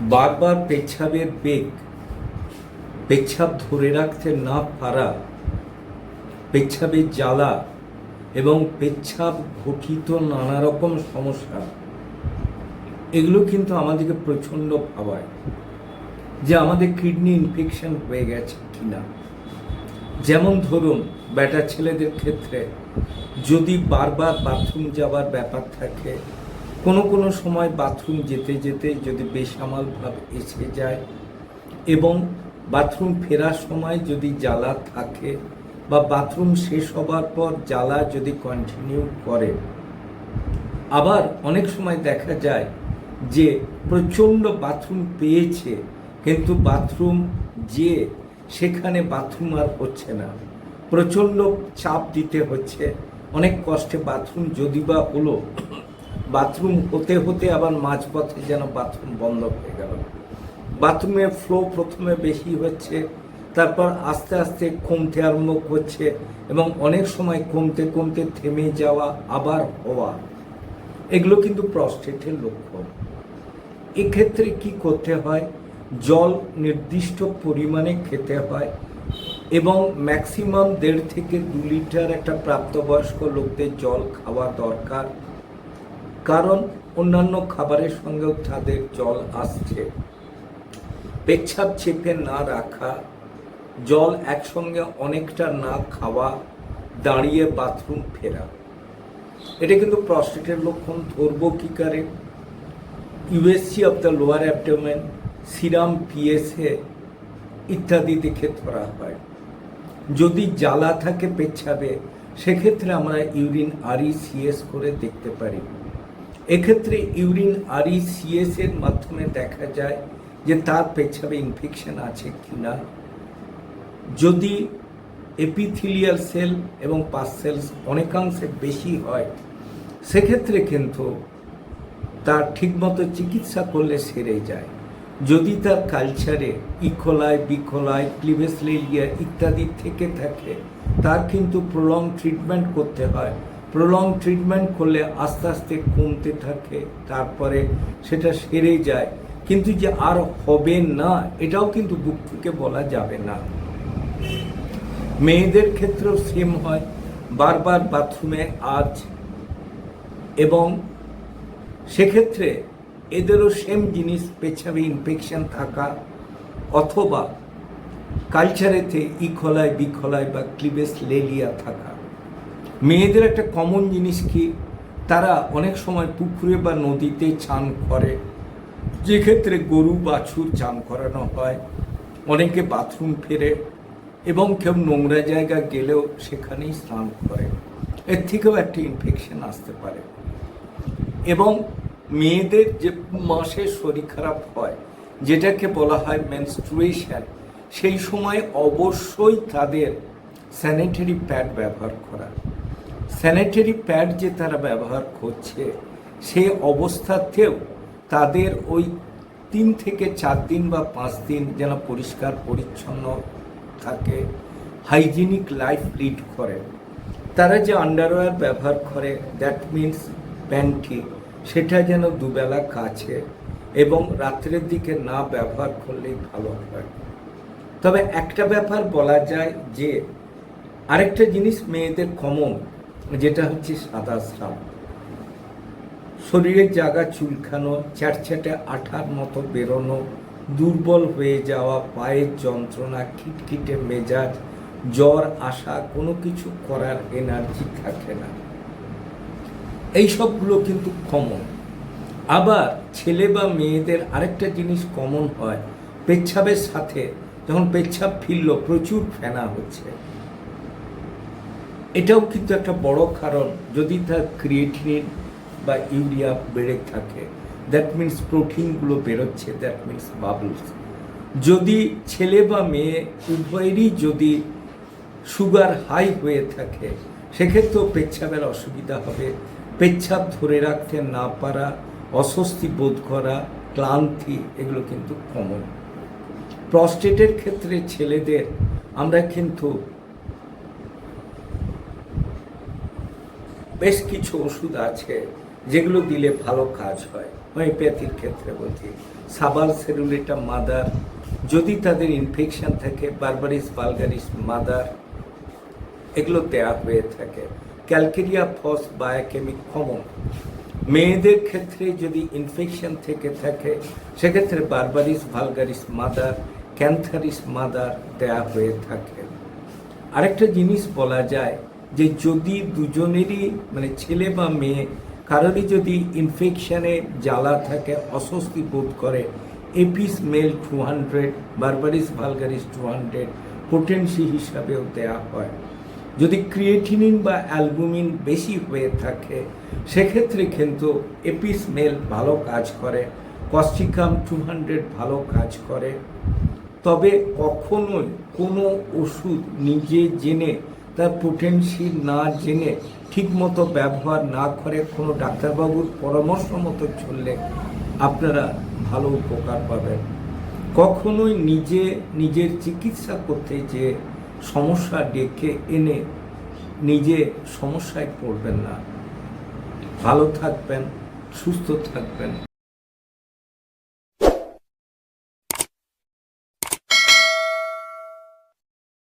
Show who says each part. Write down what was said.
Speaker 1: বারবার পেচ্ছাবের বেগ পেচ্ছাব ধরে রাখতে না পারা পেচ্ছাবের জ্বালা এবং পেচ্ছাব ঘটিত নানা রকম সমস্যা, এগুলো কিন্তু আমাদেরকে প্রচণ্ড ভাবায় যে আমাদের কিডনি ইনফেকশন হয়ে গেছে কিনা। যেমন ধরুন বেটা ছেলেদের ক্ষেত্রে যদি বারবার বাথরুম যাওয়ার ব্যাপার থাকে কোনো কোনো সময় বাথরুম যেতে যেতে যদি বেসামাল ভাব এসে যায় এবং বাথরুম ফেরার সময় যদি জ্বালা থাকে বা বাথরুম শেষ হবার পর জ্বালা যদি কন্টিনিউ করে, আবার অনেক সময় দেখা যায় যে প্রচণ্ড বাথরুম পেয়েছে কিন্তু বাথরুম যে সেখানে বাথরুম আর হচ্ছে না। প্রচণ্ড চাপ দিতে হচ্ছে, অনেক কষ্টে বাথরুম যদি বা হলো বাথরুম হতে হতে আবার মাঝপথে যেন বাথরুম বন্ধ হয়ে গেল। বাথরুমের ফ্লো প্রথমে বেশি হচ্ছে, তারপর আস্তে আস্তে কমতে আরম্ভ করছে এবং অনেক সময় কমতে কমতে থেমে যাওয়া আবার হওয়া, এগুলো কিন্তু প্রস্টেটের লক্ষণ। এক্ষেত্রে কি করতে হয়? জল নির্দিষ্ট পরিমাণে খেতে হয় এবং ম্যাক্সিমাম দেড় থেকে দু লিটার একটা প্রাপ্তবয়স্ক লোকদের জল খাওয়া দরকার। কারণ অন্যান্য খাবারের সঙ্গেও তাদের জল আসছে। পেচ্ছাপ চেপে না রাখা, জল একসঙ্গে অনেকটা না খাওয়া, দাঁড়িয়ে বাথরুম ফেরা। এটা কিন্তু প্রস্টেটের লক্ষণ, ধরবো কি করে USG of the lower abdomen, serum, PSA ইত্যাদি দেখে ধরা হয়। যদি জ্বালা থাকে পেচ্ছাবে সেক্ষেত্রে আমরা ইউরিন আরই সিএস করে দেখতে পারি। এক্ষেত্রে ইউরিন আরই সিএস এর মাধ্যমে দেখা যায় যে তার পেছাবে ইনফেকশন আছে কি না যদি এপিথিলিয়াল সেল এবং পাস সেলস অনেকাংশে বেশি হয়, সেক্ষেত্রে কিন্তু তার ঠিকমতো চিকিৎসা করলে সেরে যায়। যদি তার কালচারে ইকোলাই বিকোলাই ক্লিভেসলেলিয়া ইত্যাদি থেকে থাকে, তার কিন্তু প্রলং ট্রিটমেন্ট করতে হয়। প্রলং ট্রিটমেন্ট করলে আস্তে আস্তে কমতে থাকে, তারপরে সেটা সেরে যায়। কিন্তু যে আর হবে না, এটাও কিন্তু বুক থেকে বলা যাবে না। মেয়েদের ক্ষেত্রেও সেম হয়। বারবার বাথরুমে আজ এবং সেক্ষেত্রে এদেরও সেম জিনিস, পেছাবে ইনফেকশন থাকা অথবা কালচারেতে ইখলায় বিখলায় বা ক্লিবেস লেলিয়া থাকা। মেয়েদের একটা কমন জিনিস কি? তারা অনেক সময় পুকুরে বা নদীতে চান করে। যে ক্ষেত্রে গরু, বাছুর চান করানো হয়, অনেকে বাথরুম ফেরে এবং কেউ নোংরা জায়গা গেলেও সেখানেই স্নান করে। এর থেকেও একটা ইনফেকশন আসতে পারে। এবং মেয়েদের যে মাসে শরীর খারাপ হয়, যেটাকে বলা হয় মেনস্ট্রুয়েশন সেই সময় অবশ্যই তাদের স্যানিটারি প্যাড ব্যবহার করা। স্যানিটারি প্যাড যে তারা ব্যবহার করছে, সে অবস্থাতেও তাদের ওই তিন থেকে চার দিন বা পাঁচ দিন যেন পরিষ্কার পরিচ্ছন্ন থাকে হাইজিনিক লাইফ লিড করে। তারা যে আন্ডারওয়্যার ব্যবহার করে দ্যাট মিন্স প্যান্টি সেটা যেন দুবেলা কাছে এবং রাত্রের দিকে না ব্যবহার করলেই ভালো হয়। তবে একটা ব্যাপার বলা যায় যে, আরেকটা জিনিস মেয়েদের কমন যেটা হচ্ছে সাদা স্রাব। শরীরের জায়গা চুলখানো চ্যাটচ্যাটে আঠার মতো বেরোনো, দুর্বল হয়ে যাওয়া, পায়ের যন্ত্রণা, খিটখিটে মেজাজ, জ্বর আসা কোনো কিছু করার এনার্জি থাকে না। এইসবগুলো কিন্তু কমন আবার ছেলে বা মেয়েদের আরেকটা জিনিস কমন হয় পেচ্ছাবের সাথে। যখন পেচ্ছাব ফিরল, প্রচুর ফেনা হচ্ছে। এটাও কিন্তু একটা বড় কারণ। যদি তার ক্রিয়েটিনিন বা ইউরিয়া বেড়ে থাকে দ্যাট মিন্স প্রোটিনগুলো বেরোচ্ছে দ্যাট মিন্স বাবলস যদি ছেলে বা মেয়ে উভয়েরই যদি সুগার হাই হয়ে থাকে, সেক্ষেত্রেও পেচ্ছাপের অসুবিধা হবে। পেচ্ছাপ ধরে রাখতে না পারা, অস্বস্তি বোধ করা, ক্লান্তি, এগুলো কিন্তু কমন প্রস্টেটের ক্ষেত্রে ছেলেদের, আমরা কিন্তু বেশ কিছু ওষুধ আছে যেগুলো দিলে ভালো কাজ হয়। হোমিওপ্যাথির ক্ষেত্রে বলছি, সাবাল সেরুলেটা মাদার, যদি তাদের ইনফেকশন থাকে বারবারিস ভালগারিস মাদার, এগুলো দেওয়া হয়ে থাকে। ক্যালকেরিয়া ফস বায়োকেমিক কমন মেয়েদের ক্ষেত্রে যদি ইনফেকশন থেকে থাকে, সেক্ষেত্রে berberis vulgaris mother cantharis mother দেয়া হয়ে থাকে। আরেকটা জিনিস বলা যায় যে যদি দুজনেরই মানে ছেলে বা মেয়ে, কারোরই যদি ইনফেকশনে জ্বালা থাকে, অস্বস্তি বোধ করে, Apis mel two hundred Berberis vulgaris two hundred potency হিসাবেও দেওয়া হয়। যদি ক্রিয়েটিনিন বা অ্যালবুমিন বেশি হয়ে থাকে, সেক্ষেত্রে কিন্তু এপিস মেল ভালো কাজ করে কস্টিকাম টু হান্ড্রেড ভালো কাজ করে। তবে কখনোই কোনো ওষুধ নিজে জেনে তার পোটেন্সি না জেনে ঠিকমতো ব্যবহার না করে কোনো ডাক্তারবাবুর পরামর্শ মতো চললে আপনারা ভালো উপকার পাবেন। কখনোই নিজে, নিজের চিকিৎসা করতে যে সমস্যা ডেকে এনে নিজে সমস্যায় পড়বেন না। ভালো থাকবেন, সুস্থ থাকবেন।